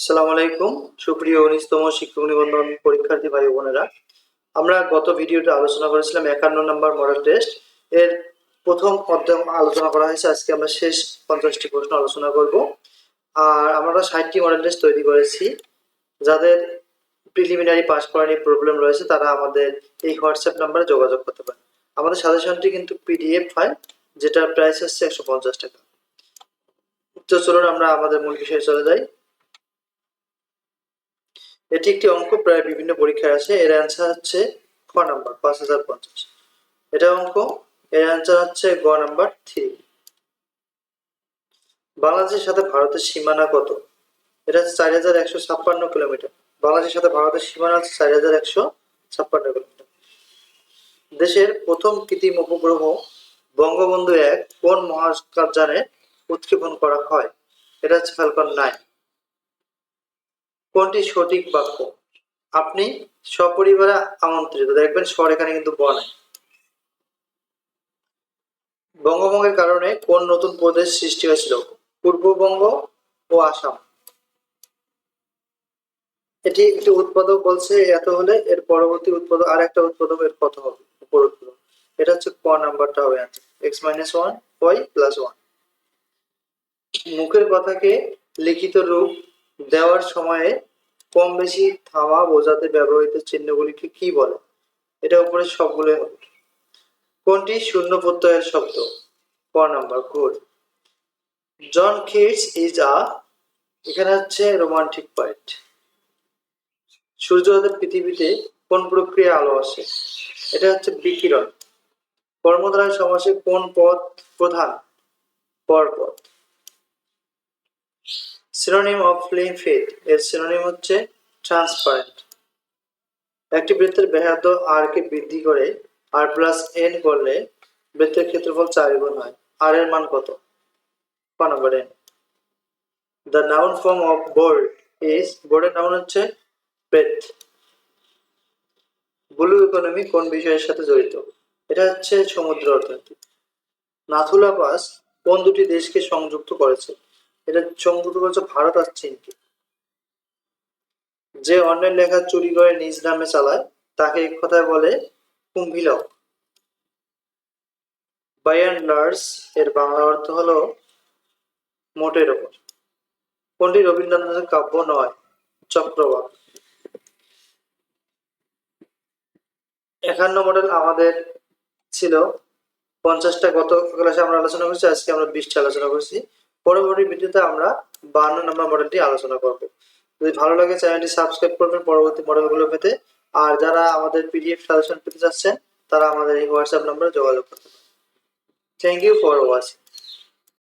আসসালামু আলাইকুম। সুপ্রিয় উনিশতম শিক্ষক নিবন্ধন পরীক্ষার্থী ভাই বোনেরা, আমরা গত ভিডিওতে আলোচনা করেছিলাম একান্ন নম্বর মডেল টেস্ট। এর প্রথম অধ্যায় আলোচনা করা হয়েছে। আজকে আমরা শেষ পঞ্চাশটি প্রশ্ন আলোচনা করব। আর আমরা ষাটটি মডেল টেস্ট তৈরি করেছি। যাদের প্রিলিমিনারি পাস করার প্রবলেম রয়েছে, তারা আমাদের এই হোয়াটসঅ্যাপ নাম্বারে যোগাযোগ করতে পারে আমাদের সাজেশনটি কিন্তু পিডিএফ ফাইল যেটার প্রাইস হচ্ছে একশো পঞ্চাশ টাকা। তো চলুন আমরা আমাদের মূল বিষয়ে চলে যাই। এটি একটি অঙ্ক, প্রায় বিভিন্ন পরীক্ষায় আসে এর অ্যান্সার হচ্ছে খ নাম্বার পাঁচ হাজার পঞ্চাশ। এটা অঙ্ক, এর অ্যান্সার হচ্ছে গ নাম্বার থ্রি বাংলাদেশের সাথে ভারতের সীমানা কত? এটা চার হাজার একশো ছাপ্পান্ন কিলোমিটার। বাংলাদেশের সাথে ভারতের সীমানা হচ্ছে চার হাজার একশো ছাপ্পান্ন কিলোমিটার। দেশের প্রথম কৃত্রিম উপগ্রহ বঙ্গবন্ধু এক কোন মহাকাশযানে উৎক্ষেপণ করা হয়? এটা হচ্ছে ফ্যালকন নাইন কোনটি সঠিক বাক্য? আপনি সপরিবারে আমন্ত্রিত। দেখবেন স্বর এখানে কিন্তু বনে বঙ্গভঙ্গের কারণে কোন নতুন প্রদেশ সৃষ্টি হয়েছিল? পূর্ববঙ্গ ও আসাম। এটি একটি উৎপাদক বলছে, এত হলে এর পরবর্তী উৎপাদক আর একটা উৎপাদক এর কত হবে? উপর উৎপাদক এটা হচ্ছে ক নাম্বারটা হবে x minus one y plus one মুখের কথাকে লিখিত রূপ দেওয়ার সময়ে কম বেশি থামা বোঝাতে ব্যবহৃত চিহ্নগুলিকে কি বলে? এটা উপরে সবগুলো কোনটি? শূন্য প্রত্যয়ের শব্দ। ক নাম্বার গুড জন কিডস ইজ আ, এখানে হচ্ছে রোমান্টিক পয়েন্ট। সূর্যোদয়ের পৃথিবীতে কোন প্রক্রিয়া আলো আসে? এটা হচ্ছে বিকিরণ। কর্মধারায় সমাসে কোন পদ প্রধান? পরপদ। সিনোনিম অফ লিমফিট এর সিনোনিম হচ্ছে ট্রান্সপারেন্ট একটি বৃত্তের ব্যাসার্ধ আর কে বৃদ্ধি করে আর প্লাস এন করলে বৃত্তের ক্ষেত্রফল চার গুণ হয়। আর এর মান কত? Number N the noun form of board is বোর্ডের নাউন হচ্ছে ব্রেথ ব্লু ইকোনমি কোন বিষয়ের সাথে জড়িত? এটা হচ্ছে সমুদ্র অর্থনীতি। নাথুলা পাস কোন দুটি দেশকে সংযুক্ত করেছে? এটা সংযুক্ত করেছে ভারত আর চীনকে যে অন্যের লেখা চুরি করে নিজ নামে চালায়, তাকে এক কথায় বলে কুম্ভিলক। বাই অ্যান্ড লার্জ এর বাংলা অর্থ হলো মোটের ওপর। কোনটি রবীন্দ্রনাথের কাব্য নয়, চক্রবাক। একান্ন মডেল আমাদের ছিল। পঞ্চাশটা গত ক্লাসে আমরা আলোচনা করছি, আজকে আমরা বিশটা আলোচনা করছি। পরবর্তী ভিডিওতে আমরা বান্ন নম্বর মডেলটি আলোচনা করব। যদি ভালো লাগে, চ্যানেলটি সাবস্ক্রাইব করবেন পরবর্তী মডেলগুলো পেতে। আর যারা আমাদের পিডিএফ সাজেশন পেতে চাচ্ছেন, তারা আমাদের এই হোয়াটসঅ্যাপ নম্বরে যোগাযোগ করতে পারেন। Thank you for watching